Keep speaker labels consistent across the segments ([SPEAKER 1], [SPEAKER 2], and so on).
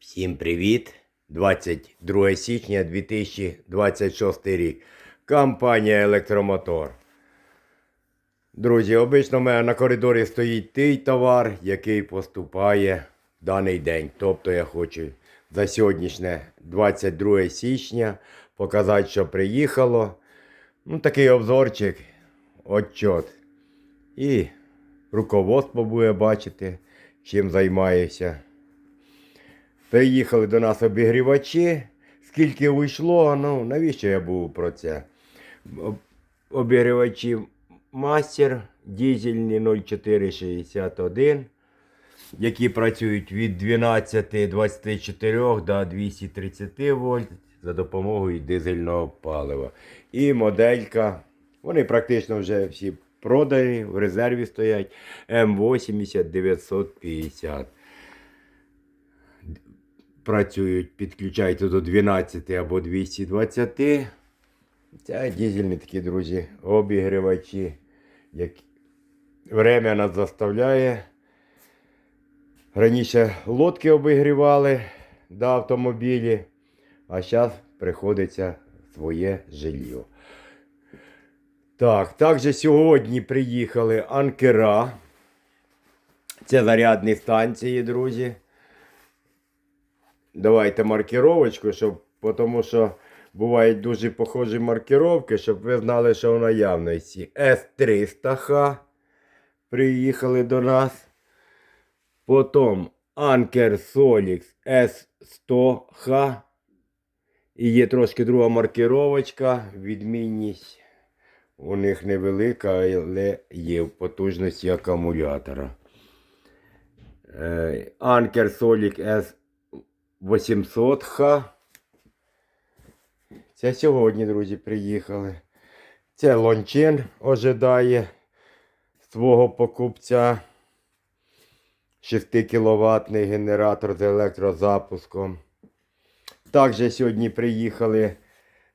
[SPEAKER 1] Всім привіт! 22 січня 2026 рік. Компанія Електромотор. Друзі, обично в мене на коридорі стоїть той товар, який поступає в даний день. Тобто я хочу за сьогоднішнє 22 січня показати, що приїхало. Ну, такий обзорчик, отчет. І руководство буде бачити, чим займаюся. Приїхали до нас обігрівачі. Скільки вийшло, ну навіщо я був про це? Обігрівачі мастер дізельні 0461, які працюють від 12-24 до 230 вольт за допомогою дизельного палива. І моделька, вони практично вже всі продані, в резерві стоять М80 950 працюють, підключаються до 12 або 220. Це дізельні такі, друзі, обігрівачі. Як... Время нас заставляє. Раніше лодки обігрівали до автомобілі, а зараз приходиться своє жилье. Так, також сьогодні приїхали анкера. Це зарядні станції, друзі. Давайте маркировочку, щоб, тому що бувають дуже похожі маркировки, щоб ви знали, що в наявності. С300Х приїхали до нас. Потім Anker Solix S100H. І є трошки друга маркировочка. Відмінність у них невелика, але є в потужності акумулятора. Anker Solix S 800 х. Це сьогодні, друзі, приїхали. Це Лончен ожидає свого покупця. 6 кВт генератор з електрозапуском. Також сьогодні приїхали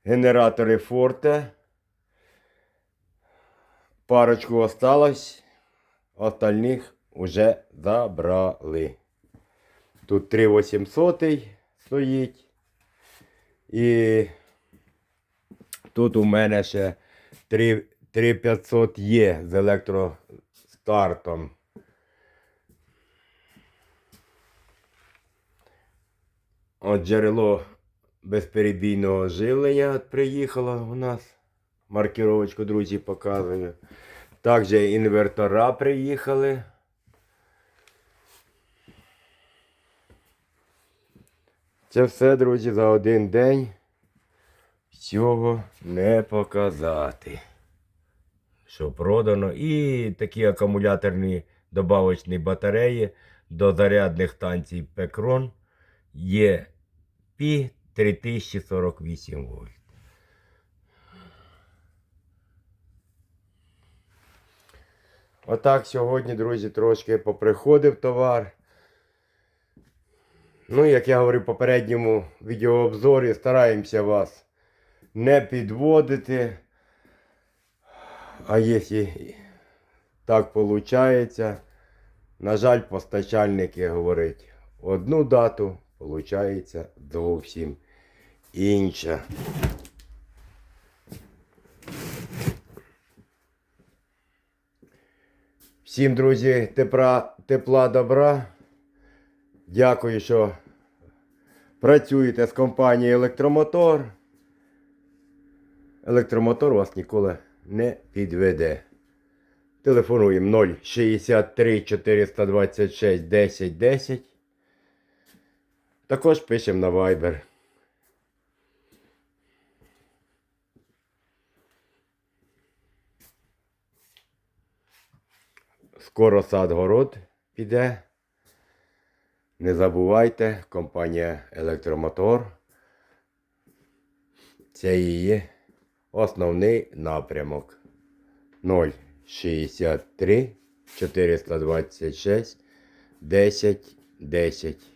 [SPEAKER 1] генератори Форте. Парочку осталось, остальних вже забрали. Тут 3800 стоїть. І тут у мене ще 3500 є з електростартом. От джерело безперебійного живлення приїхало у нас. Маркировочку, друзі, показую. Також інвертора приїхали. Це все, друзі, за один день. Всього не показати. Що продано. І такі акумуляторні добавочні батареї до зарядних станцій Пекрон є Пі 3048 вольт. Отак сьогодні, друзі, трошки поприходив товар. Ну, як я говорив в попередньому відеообзорі, стараємося вас не підводити. А якщо так виходить, на жаль, постачальники говорять одну дату, виходить зовсім інша. Всім, друзі, тепла, тепла добра. Дякую, що працюєте з компанією Електромотор. Електромотор вас ніколи не підведе. Телефонуємо 063 426 10 10. Також пишемо на Viber. Скоро сад город піде. Не забувайте, компанія Електромотор. Це її основний напрямок. 063 426 10 10.